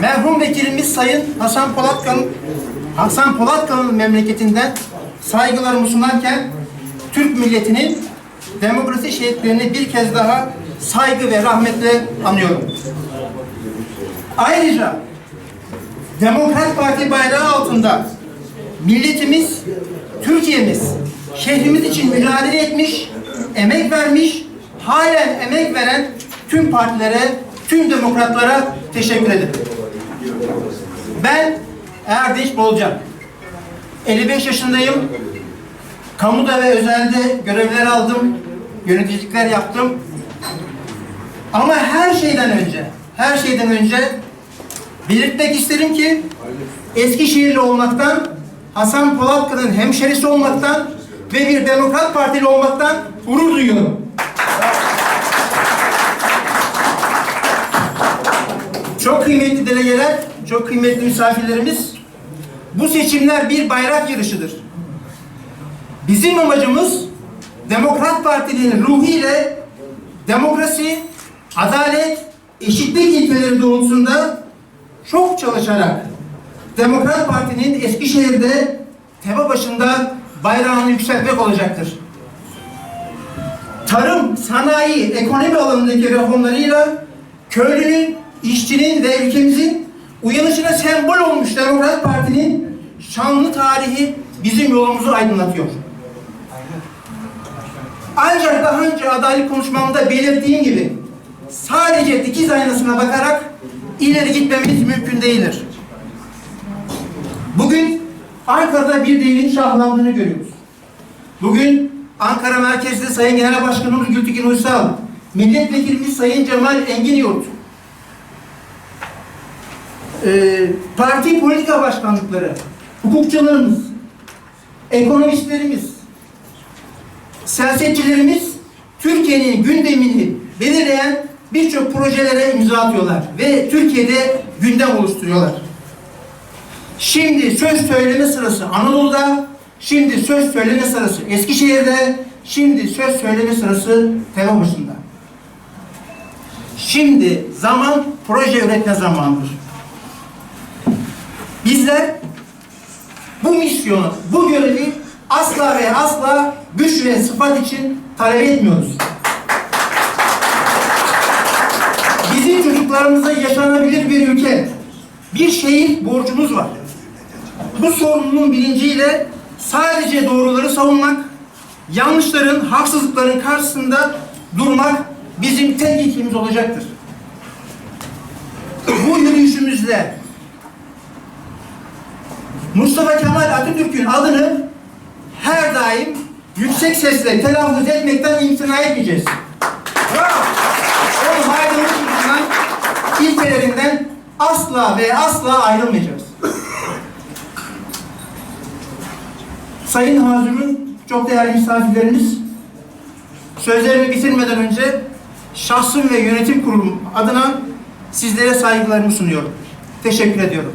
merhum vekilimiz Sayın Hasan Polatkan Hasan Polatkan'ın memleketinden saygılarımı sunarken Türk milletinin demokrasi şehitlerini bir kez daha saygı ve rahmetle anıyorum. Ayrıca Demokrat Parti bayrağı altında milletimiz, Türkiye'miz, şehrimiz için mücadele etmiş, emek vermiş, halen emek veren tüm partilere, tüm demokratlara teşekkür ederim. Ben Erdeş Bolcan. 55 yaşındayım. Kamuda ve özelde görevler aldım. Yöneticilikler yaptım. Ama her şeyden önce, her şeyden önce belirtmek isterim ki Eskişehirli olmaktan, Hasan Polatkan'ın hemşerisi olmaktan ve bir Demokrat Partili olmaktan gurur duyuyorum. Çok kıymetli delegeler, çok kıymetli misafirlerimiz, bu seçimler bir bayrak yarışıdır. Bizim amacımız Demokrat Parti'nin ruhiyle demokrasi, adalet, eşitlik ilkeleri doğrultusunda çok çalışarak Demokrat Parti'nin Eskişehir'de teba başında bayrağını yükseltmek olacaktır. Tarım, sanayi, ekonomi alanındaki reformlarıyla köylünün, işçinin ve ülkemizin uyanışına sembol olmuş Demokrat Parti'nin şanlı tarihi bizim yolumuzu aydınlatıyor. Ancak daha önce adalet konuşmamda belirttiğim gibi sadece dikiz aynasına bakarak ileri gitmemiz mümkün değildir. Bugün Ankara'da bir devrin şahlandığını görüyoruz. Bugün Ankara merkezde Sayın Genel Başkanımız Gültekin Uysal, Milletvekilimiz Sayın Cemal Engin Yurt, e, parti politika başkanlıkları, hukukçularımız, ekonomistlerimiz, siyasetçilerimiz Türkiye'nin gündemini belirleyen birçok projelere imza atıyorlar ve Türkiye'de gündem oluşturuyorlar. Şimdi söz söyleme sırası Anadolu'da, şimdi söz söyleme sırası Eskişehir'de, şimdi söz söyleme sırası Tepebaşı'nda. Şimdi zaman proje üretme zamanıdır. Bizler bu misyonu, bu görevi asla ve asla güç ve sıfat için talep etmiyoruz. Bizim çocuklarımıza yaşanabilir bir ülke, bir şehir borcumuz var. Bu sorumluluğun bilinciyle sadece doğruları savunmak, yanlışların, haksızlıkların karşısında durmak bizim tek ilkemiz olacaktır. Bu yürüyüşümüzde Mustafa Kemal Atatürk'ün adını her daim yüksek sesle telaffuz etmekten imtina etmeyeceğiz. Bravo! Onun aydınlık yüzünden ilkelerinden asla ve asla ayrılmayacağız. Sayın Hazırın, çok değerli misafirlerimiz, sözlerimi bitirmeden önce şahsım ve yönetim kurulum adına sizlere saygılarımı sunuyorum. Teşekkür ediyorum.